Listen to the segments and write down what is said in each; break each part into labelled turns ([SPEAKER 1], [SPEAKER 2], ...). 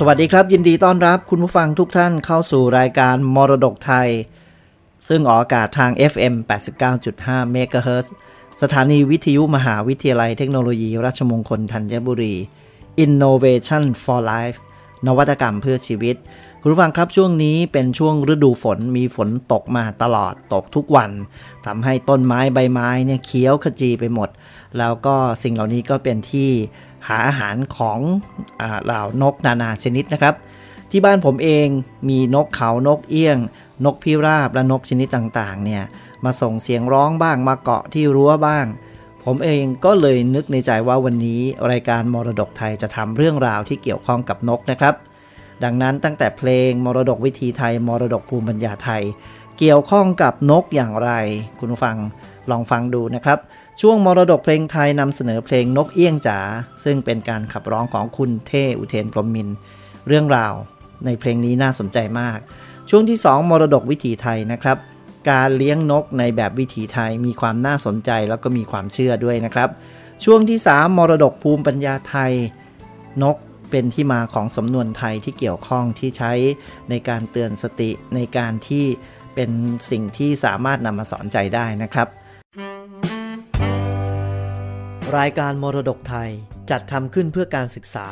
[SPEAKER 1] สวัสดีครับ ยินดีต้อนรับคุณผู้ฟังทุกท่านเข้าสู่รายการมรดกไทย ซึ่งออกอากาศทาง FM 89.5 MHz สถานีวิทยุมหาวิทยาลัยเทคโนโลยีราชมงคลธัญบุรี Innovation for Life นวัตกรรมเพื่อชีวิต คุณผู้ฟังครับช่วงนี้เป็นช่วงฤดูฝนมีฝนตกมาตลอดตกทุกวันทำให้ต้นไม้ใบไม้เนี่ยเขียวขจีไปหมด แล้วก็สิ่งเหล่านี้ก็เป็นที่ หาอาหารของอาเหล่านกนานาชนิดนะครับ ที่บ้านผมเองมีนกเขานกเอี้ยง นกพิราบและนกชนิดต่างๆเนี่ยมาส่งเสียงร้องบ้างมาเกาะที่รั้วบ้าง ผมเองก็เลยนึกในใจว่าวันนี้รายการมรดกไทยจะทำเรื่องราวที่เกี่ยวข้องกับนกนะครับ ดังนั้นตั้งแต่เพลงมรดกวิถีไทย มรดกภูมิปัญญาไทย เกี่ยวข้องกับนกอย่างไร คุณผู้ฟังลองฟังดูนะครับ ช่วงมรดกเพลงไทยนำเสนอเพลงนกเอี้ยงจ๋าซึ่งเป็นการขับร้องของคุณเท่อุเทนพรหมมิน เรื่องราวในเพลงนี้น่าสนใจมาก ช่วงที่ 2 มรดกวิถีไทยนะครับ การเลี้ยงนกในแบบวิถีไทยมีความน่าสนใจแล้วก็มีความเชื่อด้วยนะครับ ช่วงที่ 3 มรดกภูมิปัญญาไทย นกเป็นที่มาของสำนวนไทยที่เกี่ยวข้องที่ใช้ในการเตือนสติในการที่เป็นสิ่งที่สามารถนำมาสอนใจได้นะครับ รายการมรดกไทยจัดทำขึ้นเพื่อการศึกษา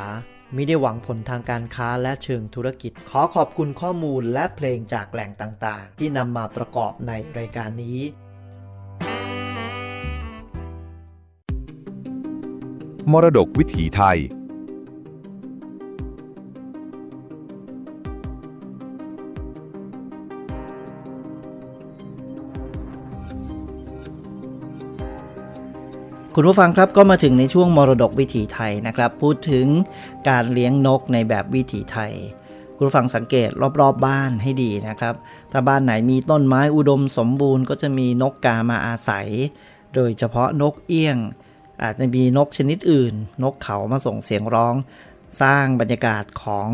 [SPEAKER 1] มิได้หวังผลทางการค้าและเชิงธุรกิจ ขอขอบคุณข้อมูลและเพลงจากแหล่งต่างๆ ที่นำมาประกอบในรายการนี้
[SPEAKER 2] มรดกวิถีไทย
[SPEAKER 1] คุณผู้ฟังครับก็มาถึงในช่วงมรดกวิถีไทยนะครับ พูดถึงการเลี้ยงนกในแบบวิถีไทย คุณผู้ฟังสังเกตรอบๆบบ้านให้ดีนะครับ ถ้าบ้านไหนมีต้นไม้อุดมสมบูรณ์ก็จะมีนกกามาอาศัย โดยเฉพาะนกเอี้ยง อาจจะมีนกชนิดอื่น นกเขามาส่งเสียงร้อง สร้างบรรยากาศของ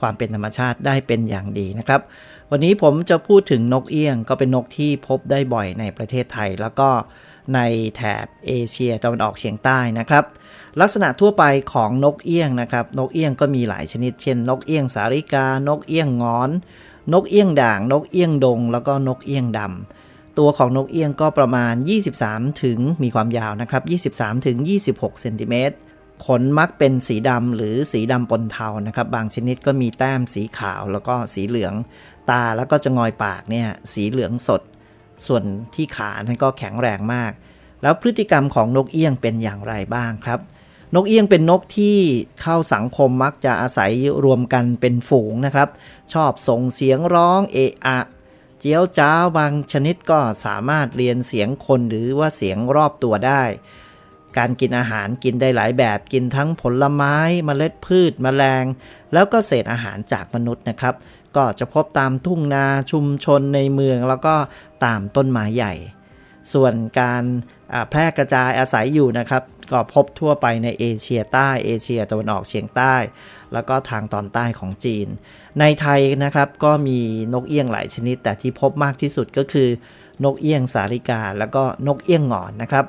[SPEAKER 1] ความเป็นธรรมชาติได้เป็นอย่างดีนะครับ วันนี้ผมจะพูดถึงนกเอี้ยงก็เป็นนกที่พบได้บ่อยในประเทศไทยแล้วก็ ในแถบเอเชียตะวันออกเฉียงใต้นะครับ ลักษณะทั่วไปของนกเอี้ยงนะครับ นกเอี้ยงก็มีหลายชนิด เช่น นกเอี้ยงสาริกา นกเอี้ยงงอน นกเอี้ยงด่าง นกเอี้ยงดง แล้วก็นกเอี้ยงดำตัวของนกเอี้ยงก็ประมาณ 23 ถึงมีความยาวนะครับ 23 ถึง 26 เซนติเมตรขนมักเป็นสีดำหรือสีดำปนเทานะครับ บางชนิดก็มีแต้มสีขาวแล้วก็สีเหลือง ตาแล้วก็จะงอยปากเนี่ยสีเหลืองสด ส่วนที่ขานั้นก็แข็งแรงมาก แล้วพฤติกรรมของนกเอี้ยงเป็นอย่างไรบ้างครับ นกเอี้ยงเป็นนกที่เข้าสังคมมักจะอาศัยรวมกันเป็นฝูงนะครับ ชอบส่งเสียงร้องเอะอะเจียวจ้าวบางชนิดก็สามารถเรียนเสียงคนหรือว่าเสียงรอบตัวได้ การกินอาหารกินได้หลายแบบกินทั้งผลไม้มเมล็ดพืชมแมลง แล้วก็เศษอาหารจากมนุษย์นะครับ ก็จะพบตามทุ่งนาชุมชนในเมือง แล้วก็ตามต้นไม้ใหญ่ ส่วนการแพร่กระจายอาศัยอยู่นะครับ ก็พบทั่วไปในเอเชียใต้เอเชียตะวันออกเฉียงใต้ แล้วก็ทางตอนใต้ของจีน ในไทยนะครับก็มีนกเอี้ยงหลายชนิด แต่ที่พบมากที่สุดก็คือนกเอี้ยงสาริกา แล้วก็นกเอี้ยงหงอนนะครับ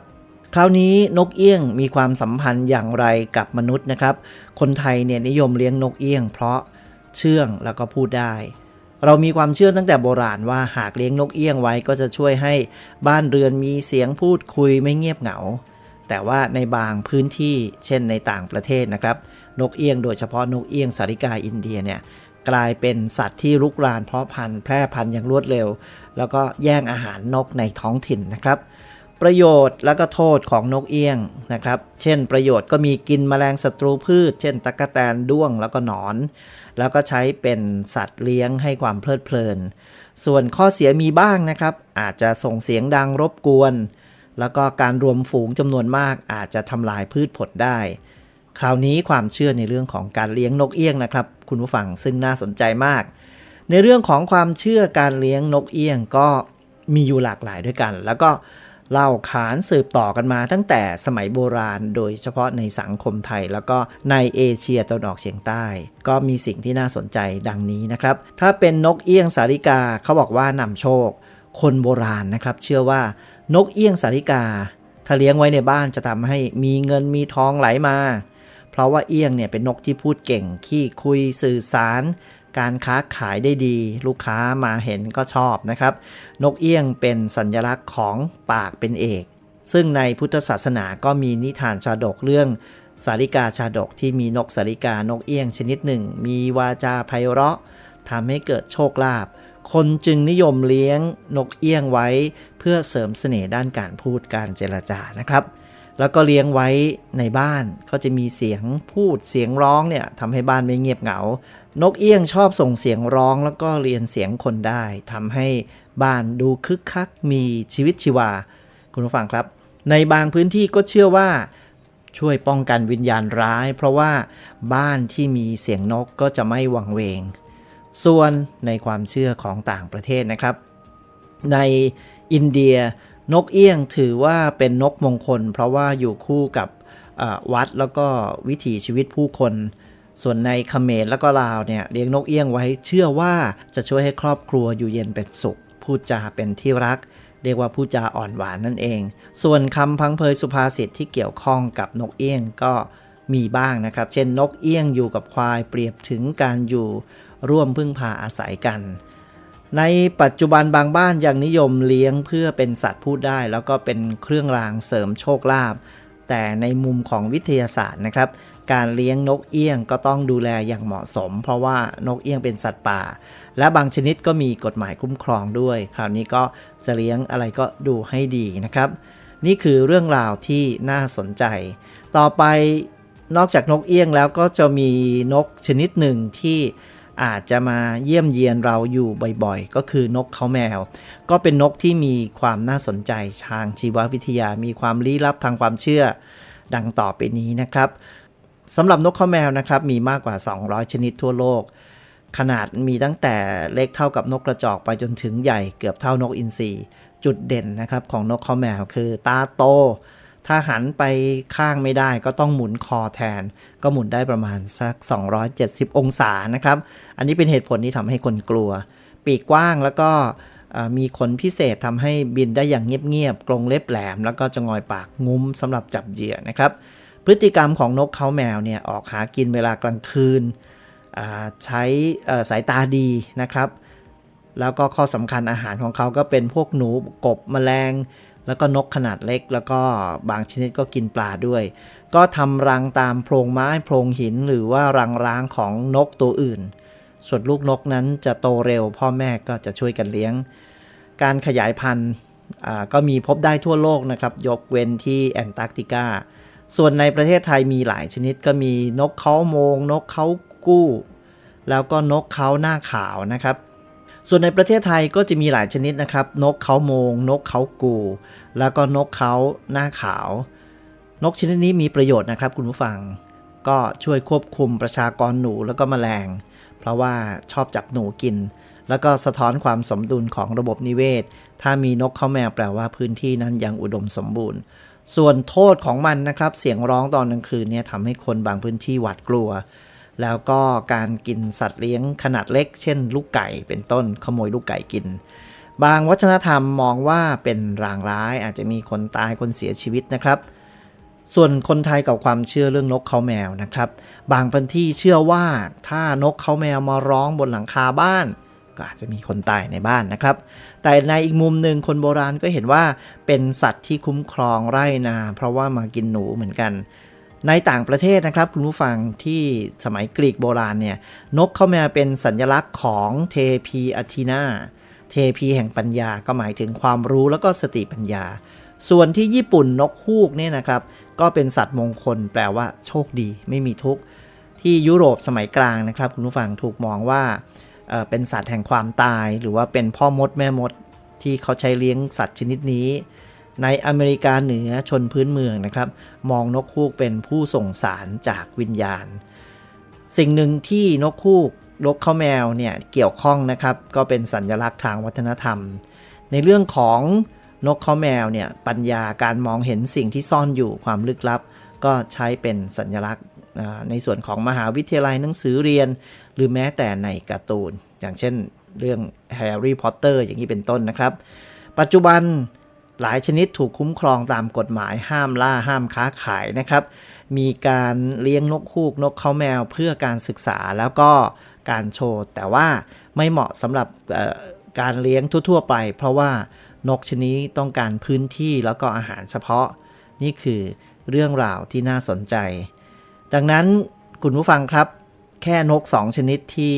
[SPEAKER 1] คราวนี้นกเอี้ยงมีความสัมพันธ์อย่างไรกับมนุษย์นะครับ คนไทยเนี่ยนิยมเลี้ยงนกเอี้ยง เพราะ เชื่องแล้วก็พูดได้ เรามีความเชื่อตั้งแต่โบราณว่าหากเลี้ยงนกเอี้ยงไว้ก็จะช่วยให้บ้านเรือนมีเสียงพูดคุยไม่เงียบเหงา แต่ว่าในบางพื้นที่เช่นในต่างประเทศนะครับ นกเอี้ยงโดยเฉพาะนกเอี้ยงสาริกาอินเดียเนี่ยกลายเป็นสัตว์ที่ลุกรานเพาะพันธุ์แพร่พันธุ์อย่างรวดเร็ว แล้วก็แย่งอาหารนกในท้องถิ่นนะครับ ประโยชน์และก็โทษของนกเอี้ยงนะครับ เช่น ประโยชน์ก็มีกินแมลงศัตรูพืช เช่นตั๊กแตนด้วงแล้วก็หนอน แล้วก็ใช้เป็นสัตว์เลี้ยงให้ความเพลิดเพลิน ส่วนข้อเสียมีบ้างนะครับ อาจจะส่งเสียงดังรบกวน แล้วก็การรวมฝูงจำนวนมากอาจจะทำลายพืชผลได้ คราวนี้ความเชื่อในเรื่องของการเลี้ยงนกเอี้ยงนะครับ คุณผู้ฟังซึ่งน่าสนใจมาก ในเรื่องของความเชื่อการเลี้ยงนกเอี้ยงก็มีอยู่หลากหลายด้วยกัน แล้วก็ เล่าขานสืบต่อกันมาตั้งแต่สมัยโบราณ โดยเฉพาะในสังคมไทย แล้วก็ในเอเชียตะวันออกเฉียงใต้ ก็มีสิ่งที่น่าสนใจดังนี้นะครับ ถ้าเป็นนกเอี้ยงสาริกาเขาบอกว่านำโชค คนโบราณนะครับ เชื่อว่านกเอี้ยงสาริกา ถ้าเลี้ยงไว้ในบ้านจะทำให้มีเงินมีทองไหลมา เพราะว่าเอี้ยงเนี่ยเป็นนกที่พูดเก่งขี้คุยสื่อสาร การค้าขายได้ดี ลูกค้ามาเห็นก็ชอบนะครับ นกเอี้ยงเป็นสัญลักษณ์ของปากเป็นเอก ซึ่งในพุทธศาสนาก็มีนิทานชาดกเรื่องสาริกาชาดกที่มีนกสาริกานกเอี้ยงชนิดหนึ่ง มีวาจาไพเราะทำให้เกิดโชคลาภคนจึงนิยมเลี้ยงนกเอี้ยงไว้ เพื่อเสริมเสน่ห์ด้านการพูดการเจรจานะครับ แล้วก็เลี้ยงไว้ในบ้านก็จะมีเสียงพูดเสียงร้องเนี่ยทำให้บ้านไม่เงียบเหงา นกเอี้ยงชอบส่งเสียงร้องแล้วก็เรียนเสียงคนได้ทำให้บ้านดูคึกคักมีชีวิตชีวา คุณผู้ฟังครับ ในบางพื้นที่ก็เชื่อว่าช่วยป้องกันวิญญาณร้าย เพราะว่าบ้านที่มีเสียงนกก็จะไม่วังเวง ส่วนในความเชื่อของต่างประเทศนะครับ ในอินเดียนกเอี้ยงถือว่าเป็นนกมงคล เพราะว่าอยู่คู่กับวัดแล้วก็วิถีชีวิตผู้คน ส่วนในเขมรแล้วก็ลาวเนี่ยเลี้ยงนกเอี้ยงไว้เชื่อว่าจะช่วยให้ครอบครัวอยู่เย็นเป็นสุข พูดจาเป็นที่รัก เรียกว่าพูดจาอ่อนหวานนั่นเอง ส่วนคำพังเพยสุภาษิตที่เกี่ยวข้องกับนกเอี้ยงก็มีบ้างนะครับ เช่นนกเอี้ยงอยู่กับควายเปรียบถึงการอยู่ร่วมพึ่งพาอาศัยกัน ในปัจจุบันบางบ้านยังนิยมเลี้ยงเพื่อเป็นสัตว์พูดได้ แล้วก็เป็นเครื่องรางเสริมโชคลาภแต่ในมุมของวิทยาศาสตร์นะครับ การเลี้ยงนกเอี้ยงก็ต้องดูแลอย่างเหมาะสม เพราะว่านกเอี้ยงเป็นสัตว์ป่า และบางชนิดก็มีกฎหมายคุ้มครองด้วย คราวนี้ก็จะเลี้ยงอะไรก็ดูให้ดีนะครับ นี่คือเรื่องราวที่น่าสนใจ ต่อไปนอกจากนกเอี้ยงแล้วก็จะมีนกชนิดหนึ่งที่อาจจะมาเยี่ยมเยียนเราอยู่บ่อยๆ ก็คือนกเขาแมว ก็เป็นนกที่มีความน่าสนใจทางชีววิทยา มีความลี้ลับทางความเชื่อ ดังต่อไปนี้นะครับ สำหรับนกเขาแมวนะครับมีมากกว่า 200 ชนิดทั่วโลก ขนาดมีตั้งแต่เล็กเท่ากับนกกระจอกไปจนถึงใหญ่เกือบเท่านกอินทรีจุดเด่นนะครับของนกเขาแมวคือตาโต ถ้าหันไปข้างไม่ได้ก็ต้องหมุนคอแทน ก็หมุนได้ประมาณสัก 270 องศานะครับ อันนี้เป็นเหตุผลที่ทำให้คนกลัว ปีกกว้างแล้วก็มีขนพิเศษทำให้บินได้อย่างเงียบๆกรงเล็บแหลม แล้วก็จะงอยปากงุ้มสำหรับจับเหยื่อนะครับ พฤติกรรมของนกเขาแมวเนี่ยออกหากินเวลากลางคืนใช้สายตาดีนะครับ แล้วก็ข้อสำคัญอาหารของเขาก็เป็นพวกหนูกบแมลง แล้วก็นกขนาดเล็ก แล้วก็บางชนิดก็กินปลาด้วย ก็ทำรังตามโพรงไม้โพรงหินหรือว่ารังร้างของนกตัวอื่น ส่วนลูกนกนั้นจะโตเร็ว พ่อแม่ก็จะช่วยกันเลี้ยง การขยายพันธุ์ก็มีพบได้ทั่วโลกนะครับ ยกเว้นที่แอนตาร์กติกา ส่วนในประเทศไทยมีหลายชนิดก็มีนกเขาโมง นกเขากู้ แล้วก็นกเขาหน้าขาวนะครับ ส่วนในประเทศไทยก็จะมีหลายชนิดนะครับ นกเขาโมง นกเขากู แล้วก็นกเขาหน้าขาว นกชนิดนี้มีประโยชน์นะครับ คุณผู้ฟัง ก็ช่วยควบคุมประชากรหนูแล้วก็แมลง เพราะว่าชอบจับหนูกิน แล้วก็สะท้อนความสมดุลของระบบนิเวศ ถ้ามีนกเขาแมวแปลว่าพื้นที่นั้นยังอุดมสมบูรณ์ ส่วนโทษของมันนะครับ เสียงร้องตอนกลางคืนเนี่ยทำให้คนบางพื้นที่หวาดกลัว แล้วก็การกินสัตว์เลี้ยงขนาดเล็ก เช่น ลูกไก่เป็นต้นขโมยลูกไก่กิน บางวัฒนธรรมมองว่าเป็นรางร้ายอาจจะมีคนตายคนเสียชีวิตนะครับ ส่วนคนไทยกับความเชื่อเรื่องนกเขาแมวนะครับ บางพื้นที่เชื่อว่าถ้านกเขาแมวมาร้องบนหลังคาบ้าน ก็อาจจะมีคนตายในบ้านนะครับ แต่ในอีกมุมหนึ่งคนโบราณก็เห็นว่าเป็นสัตว์ที่คุ้มครองไร่นา เพราะว่ามากินหนูเหมือนกัน ในต่างประเทศนะครับคุณผู้ฟังที่สมัยกรีกโบราณเนี่ยนกเข้ามวเป็นสัญลักษณ์ของเทพีอาทีนาเทพีแห่งปัญญาก็หมายถึงความรู้แล้วก็สติปัญญา ส่วนที่ญี่ปุ่นนกฮูกเนี่ยนะครับ ก็เป็นสัตว์มงคล แปลว่าโชคดี ไม่มีทุกข์ ที่ยุโรปสมัยกลางนะครับ คุณผู้ฟังถูกมองว่า เป็นสัตว์แห่งความตาย หรือว่าเป็นพ่อมดแม่มดที่เขาใช้เลี้ยงสัตว์ชนิดนี้ ในอเมริกาเหนือชนพื้นเมืองนะครับ มองนกฮูกเป็นผู้ส่งสารจากวิญญาณ สิ่งหนึ่งที่นกฮูกนกข้าวแมวเนี่ยเกี่ยวข้องนะครับ ก็เป็นสัญลักษณ์ทางวัฒนธรรม ในเรื่องของนกข้าวแมวเนี่ยปัญญาการมองเห็นสิ่งที่ซ่อนอยู่ความลึกลับ ก็ใช้เป็นสัญลักษณ์ ในส่วนของมหาวิทยาลัยหนังสือเรียน หรือแม้แต่ในการ์ตูน อย่างเช่นเรื่องแฮร์รี่พอตเตอร์อย่างนี้เป็นต้นนะครับ ปัจจุบันหลายชนิดถูกคุ้มครองตามกฎหมายห้ามล่าห้ามค้าขายนะครับ มีการเลี้ยงนกฮูกนกเขาแมวเพื่อการศึกษาแล้วก็การโชว์ แต่ว่าไม่เหมาะสำหรับการเลี้ยงทั่ว ๆ ไป เพราะว่านกชนิดต้องการพื้นที่แล้วก็อาหารเฉพาะ นี่คือเรื่องราวที่น่าสนใจ ดังนั้นคุณผู้ฟังครับ แค่นก 2 ชนิดที่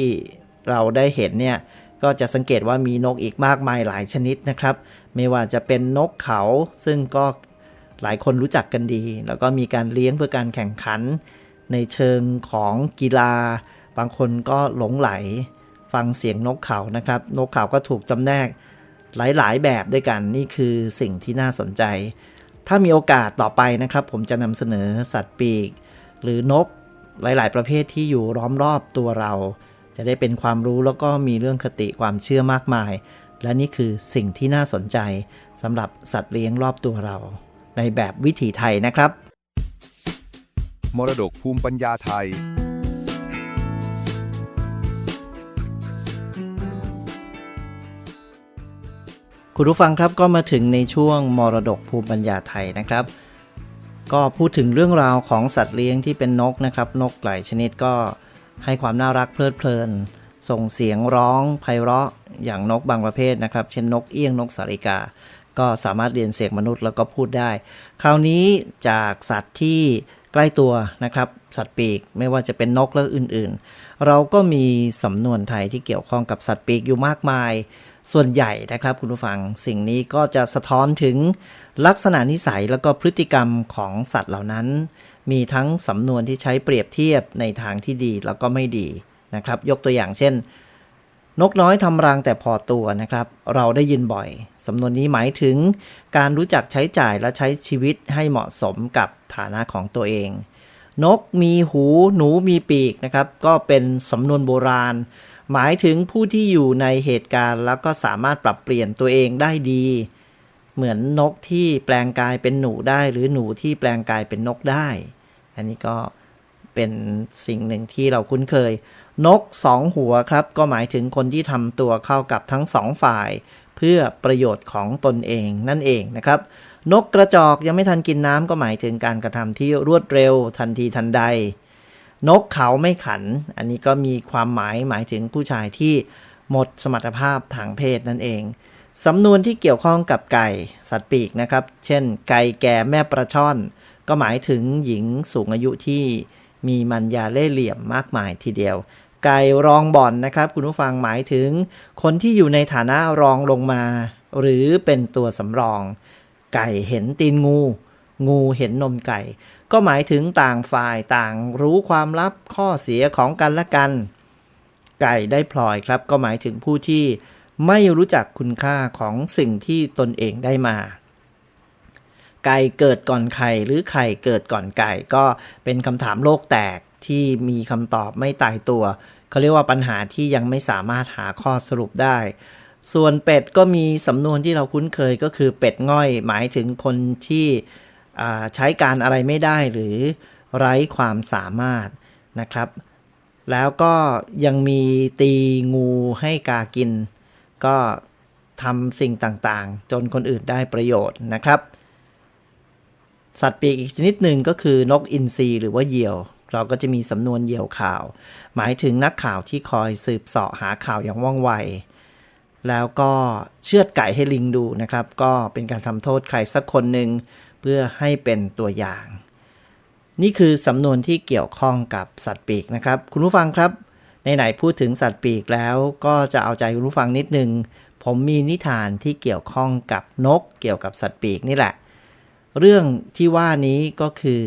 [SPEAKER 1] เราได้เห็นเนี่ยก็จะสังเกตว่ามีนกอีกมากมายหลายชนิดนะครับ ไม่ว่าจะเป็นนกเขาซึ่งก็หลายคนรู้จักกันดี แล้วก็มีการเลี้ยงเพื่อการแข่งขัน ในเชิงของกีฬา บางคนก็หลงไหล ฟังเสียงนกเขานะครับ นกเขาก็ถูกจำแนกหลาย ๆ แบบด้วยกันนี่คือสิ่งที่น่าสนใจ ถ้ามีโอกาสต่อไปนะครับ ผมจะนำเสนอสัตว์ปีก หรือนกหลาย ๆ ประเภทที่อยู่ล้อมรอบตัวเรา จะได้เป็นความรู้แล้วก็มีเรื่องคติความเชื่อมากมาย และนี่คือสิ่งที่น่าสนใจสำหรับสัตว์เลี้ยงรอบตัวเรา ในแบบวิถีไทยนะครับ
[SPEAKER 2] มรดกภูมิปัญญาไทย
[SPEAKER 1] คุณผู้ฟังครับก็มาถึงในช่วงมรดกภูมิปัญญาไทยนะครับ ก็พูดถึงเรื่องราวของสัตว์เลี้ยงที่เป็นนกนะครับ นกหลายชนิดก็ให้ความน่ารักเพลิดเพลิน ส่งเสียงร้องไพเราะอย่างนกบางประเภทนะครับ เช่นนกเอี้ยงนกสาริกา ก็สามารถเรียนเสียงมนุษย์แล้วก็พูดได้ คราวนี้จากสัตว์ที่ใกล้ตัวนะครับ สัตว์ปีกไม่ว่าจะเป็นนกและอื่นๆ เราก็มีสำนวนไทยที่เกี่ยวข้องกับสัตว์ปีกอยู่มากมาย ส่วนใหญ่นะครับคุณผู้ฟังสิ่งนี้ก็จะสะท้อนถึง ลักษณะนิสัยแล้วก็พฤติกรรมของสัตว์เหล่านั้น มีทั้งสำนวนที่ใช้เปรียบเทียบในทางที่ดีแล้วก็ไม่ดีนะครับ ยกตัวอย่างเช่น นกน้อยทำรังแต่พอตัวนะครับ เราได้ยินบ่อยสำนวนนี้หมายถึง การรู้จักใช้จ่ายและใช้ชีวิตให้เหมาะสมกับฐานะของตัวเอง นกมีหูหนูมีปีกนะครับ ก็เป็นสำนวนโบราณ หมายถึงผู้ที่อยู่ในเหตุการณ์ แล้วก็สามารถปรับเปลี่ยนตัวเองได้ดี เหมือนนกที่แปลงกายเป็นหนูได้ หรือหนูที่แปลงกายเป็นนกได้ อันนี้ก็เป็นสิ่งหนึ่งที่เราคุ้นเคย นกสองหัวครับ ก็หมายถึงคนที่ทำตัวเข้ากับทั้งสองฝ่าย เพื่อประโยชน์ของตนเองนั่นเองนะครับ นกกระจอกยังไม่ทันกินน้ำก็หมายถึงการกระทำที่รวดเร็วทันทีทันใด นกเขาไม่ขัน อันนี้ก็มีความหมายหมายถึงผู้ชายที่หมดสมรรถภาพทางเพศนั่นเอง สำนวนที่เกี่ยวข้องกับไก่ สัตว์ปีกนะครับ เช่น ไก่แก่แม่ปลาช่อน ก็หมายถึงหญิงสูงอายุที่มีมัญญาเล่เหลี่ยมมากมายทีเดียว ไก่รองบ่อนนะครับ คุณผู้ฟังหมายถึง คนที่อยู่ในฐานะรองลงมา หรือเป็นตัวสำรอง ไก่เห็นตีนงู งูเห็นนมไก่ ก็หมายถึงต่างฝ่ายต่างรู้ความลับข้อเสียของกันและกัน ไก่ได้พลอยครับ ก็หมายถึงผู้ที่ ไม่รู้จักคุณค่าของสิ่งที่ตนเองได้มา ไก่เกิดก่อนไข่หรือไข่เกิดก่อนไก่ก็เป็นคำถามโลกแตกที่มีคำตอบไม่ตายตัวเขาเรียกว่าปัญหาที่ยังไม่สามารถหาข้อสรุปได้ ส่วนเป็ดก็มีสำนวนที่เราคุ้นเคยก็คือเป็ดง่อยหมายถึงคนที่ใช้การอะไรไม่ได้หรือไร้ความสามารถนะครับ แล้วก็ยังมีตีงูให้กากิน ก็ทำสิ่งต่างๆ จนคนอื่นได้ประโยชน์นะครับ สัตว์ปีกอีกชนิดหนึ่งก็คือนกอินทรีหรือว่าเหยี่ยว เราก็จะมีสำนวนเหยี่ยวข่าว หมายถึงนักข่าวที่คอยสืบเสาะหาข่าวอย่างว่องไว แล้วก็เชือดไก่ให้ลิงดูนะครับ ก็เป็นการทำโทษใครสักคนหนึ่งเพื่อให้เป็นตัวอย่าง นี่คือสำนวนที่เกี่ยวข้องกับสัตว์ปีกนะครับ คุณผู้ฟังครับ ไหนๆพูดถึงสัตว์ปีกแล้วก็จะเอาใจคุณผู้ฟังนิดนึง ผมมีนิทานที่เกี่ยวข้องกับนกเกี่ยวกับสัตว์ปีกนี่แหละ เรื่องที่ว่านี้ก็คือ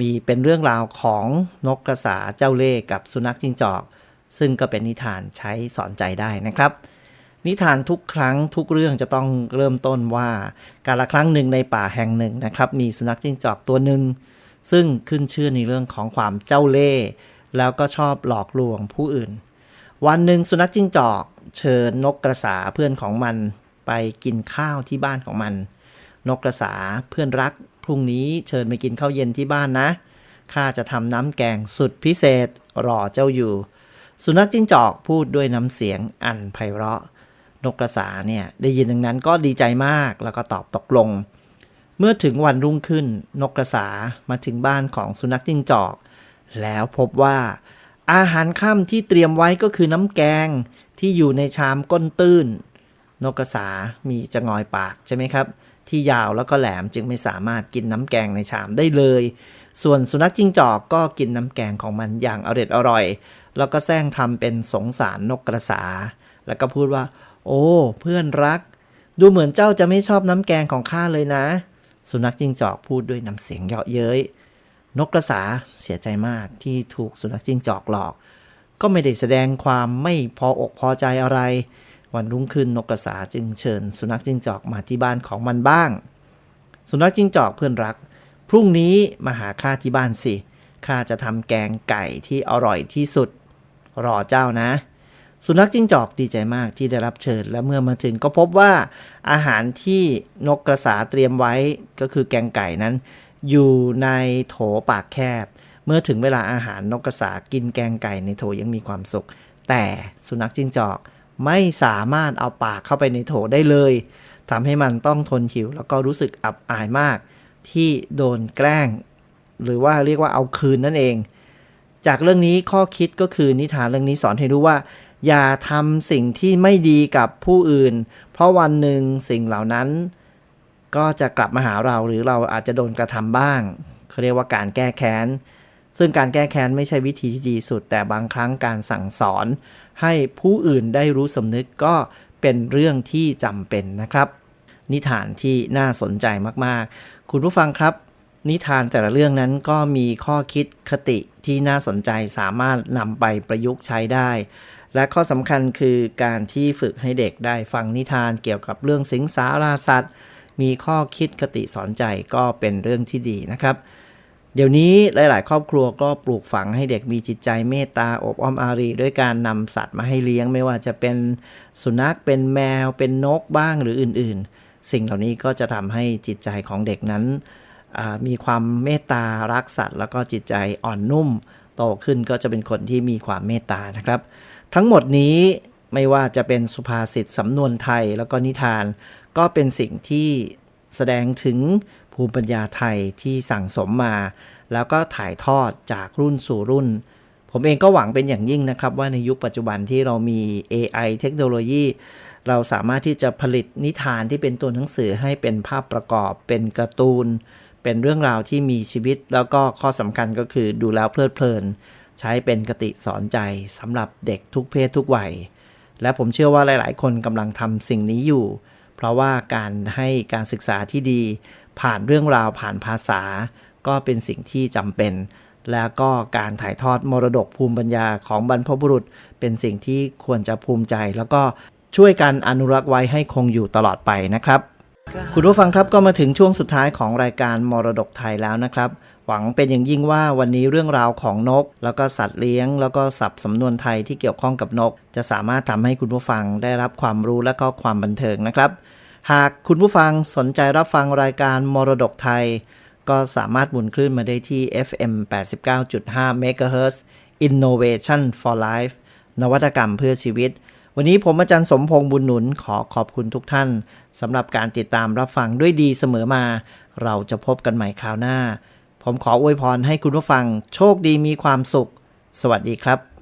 [SPEAKER 1] มีเป็นเรื่องราวของนกกระสาเจ้าเล่ห์กับสุนัขจิ้งจอก ซึ่งก็เป็นนิทานใช้สอนใจได้นะครับ นิทานทุกครั้งทุกเรื่องจะต้องเริ่มต้นว่า การละครั้งหนึ่งในป่าแห่งหนึ่งนะครับ มีสุนัขจิ้งจอกตัวหนึ่งซึ่งขึ้นชื่อในเรื่องของความเจ้าเล่ห์ แล้วก็ชอบหลอกลวงผู้อื่น วันหนึ่งสุนัขจิ้งจอกเชิญนกกระสาเพื่อนของมันไปกินข้าวที่บ้านของมัน นกกระสาเพื่อนรัก พรุ่งนี้เชิญไปกินข้าวเย็นที่บ้านนะข้าจะทำน้ำแกงสุดพิเศษรอเจ้าอยู่ สุนัขจิ้งจอกพูดด้วยน้ำเสียงอันไพเราะ นกกระสาเนี่ยได้ยินดังนั้นก็ดีใจมากแล้วก็ตอบตกลง เมื่อถึงวันรุ่งขึ้นนกกระสามาถึงบ้านของสุนัขจิ้งจอก แล้วพบว่า อาหารค่ำที่เตรียมไว้ก็คือน้ำแกงที่อยู่ในชามก้นตื้น นกกระสามีจะงอยปากใช่ไหมครับ ที่ยาวแล้วก็แหลมจึงไม่สามารถกินน้ำแกงในชามได้เลย ส่วนสุนัขจิ้งจอกก็กินน้ำแกงของมันอย่างอร่อยอร่อย แล้วก็แซงทำเป็นสงสารนกกระสา แล้วก็พูดว่า โอ้ เพื่อนรัก ดูเหมือนเจ้าจะไม่ชอบน้ำแกงของข้าเลยนะ สุนัขจิ้งจอกพูดด้วยน้ำเสียงเยาะเย้ย นกกระสาเสียใจมากที่ถูกสุนัขจิ้งจอกหลอก ก็ไม่ได้แสดงความไม่พออกพอใจอะไร วันรุ่งขึ้นนกกระสาจึงเชิญ สุนัขจิ้งจอกมาที่บ้านของมันบ้าง สุนัขจิ้งจอกเพื่อนรัก พรุ่งนี้มาหาข้าที่บ้านสิข้าจะทำแกงไก่ที่อร่อยที่สุด รอเจ้านะ สุนัขจิ้งจอกดีใจมากที่ได้รับเชิญ และเมื่อมาถึงก็พบว่าอาหารที่นกกระสาเตรียมไว้ก็คือแกงไก่นั้น อยู่ในโถปากแคบ เมื่อถึงเวลาอาหารนกกระสากินแกงไก่ในโถยังมีความสุข แต่สุนัขจิ้งจอกไม่สามารถเอาปากเข้าไปในโถได้เลยทำให้มันต้องทนหิว แล้วก็รู้สึกอับอายมาก ที่โดนแกล้ง หรือว่าเรียกว่าเอาคืนนั่นเอง จากเรื่องนี้ข้อคิดก็คือนิทานเรื่องนี้สอนให้รู้ว่า อย่าทำสิ่งที่ไม่ดีกับผู้อื่น เพราะวันหนึ่งสิ่งเหล่านั้น ก็จะกลับมาหาเราหรือเราอาจจะโดนกระทำบ้างเขาเรียกว่าการแก้แค้น ซึ่งการแก้แค้นไม่ใช่วิธีที่ดีสุด แต่บางครั้งการสั่งสอน ให้ผู้อื่นได้รู้สำนึกก็เป็นเรื่องที่จำเป็นนะครับ นิทานที่น่าสนใจมากๆ คุณผู้ฟังครับ นิทานแต่ละเรื่องนั้นก็มีข้อคิดคติที่น่าสนใจสามารถนำไปประยุกต์ใช้ได้ และข้อสำคัญคือการที่ฝึกให้เด็กได้ฟังนิทานเกี่ยวกับเรื่องสิงสาราสัตว์ มีข้อคิดคติสอนใจก็เป็นเรื่องที่ดีนะครับ เดี๋ยวนี้หลาย ๆ ครอบครัวก็ปลูกฝังให้เด็กมีจิตใจเมตตาอบอ้อมอารี ด้วยการนำสัตว์มาให้เลี้ยงไม่ว่าจะเป็นสุนัขเป็นแมว เป็นนกบ้างหรืออื่น ๆ สิ่งเหล่านี้ก็จะทำให้จิตใจของเด็กนั้นมีความเมตตารักสัตว์ แล้วก็จิตใจอ่อนนุ่ม โตขึ้นก็จะเป็นคนที่มีความเมตตานะครับ ทั้งหมดนี้ไม่ว่าจะเป็นสุภาษิตสำนวนไทยแล้วก็นิทาน ก็เป็นสิ่งที่แสดงถึงภูมิปัญญาไทยที่สั่งสมมา แล้วก็ถ่ายทอดจากรุ่นสู่รุ่น ผมเองก็หวังเป็นอย่างยิ่งนะครับ ว่าในยุคปัจจุบันที่เรามี AI เทคโนโลยีเราสามารถที่จะผลิตนิทานที่เป็นตัวหนังสือให้เป็นภาพประกอบ เป็นการ์ตูน เป็นเรื่องราวที่มีชีวิต แล้วก็ข้อสำคัญก็คือดูแล้วเพลิดเพลิน ใช้เป็นกติสอนใจสำหรับเด็กทุกเพศทุกวัย และผมเชื่อว่าหลาย ๆ คนกำลังทำสิ่งนี้อยู่ เพราะว่าการให้การศึกษาที่ดี ผ่านเรื่องราวผ่านภาษา ก็เป็นสิ่งที่จำเป็น แล้วก็การถ่ายทอดมรดกภูมิปัญญาของบรรพบุรุษ เป็นสิ่งที่ควรจะภูมิใจ แล้วก็ช่วยกันอนุรักษ์ไว้ให้คงอยู่ตลอดไปนะครับ คุณผู้ฟังครับก็มาถึงช่วงสุดท้ายของรายการมรดกไทยแล้วนะครับ หวังเป็นอย่างยิ่งว่าวันนี้เรื่องราวของนก แล้วก็สัตว์เลี้ยง แล้วก็ศัพสำนวนไทยที่เกี่ยวข้องกับนก จะสามารถทำให้คุณผู้ฟังได้รับความรู้และก็ความบันเทิงนะครับ หากคุณผู้ฟังสนใจรับฟังรายการมรดกไทย ก็สามารถหมุนคลื่นมาได้ที่ FM 89.5 MHz Innovation for Life นวัตกรรมเพื่อชีวิต วันนี้ผมอาจารย์สมพงษ์บุญหนุนขอขอบคุณทุกท่านสำหรับการติดตามรับฟังด้วยดีเสมอมา เราจะพบกันใหม่คราวหน้า ผมขออวยพรให้คุณผู้ฟังโชคดีมีความสุข สวัสดีครับ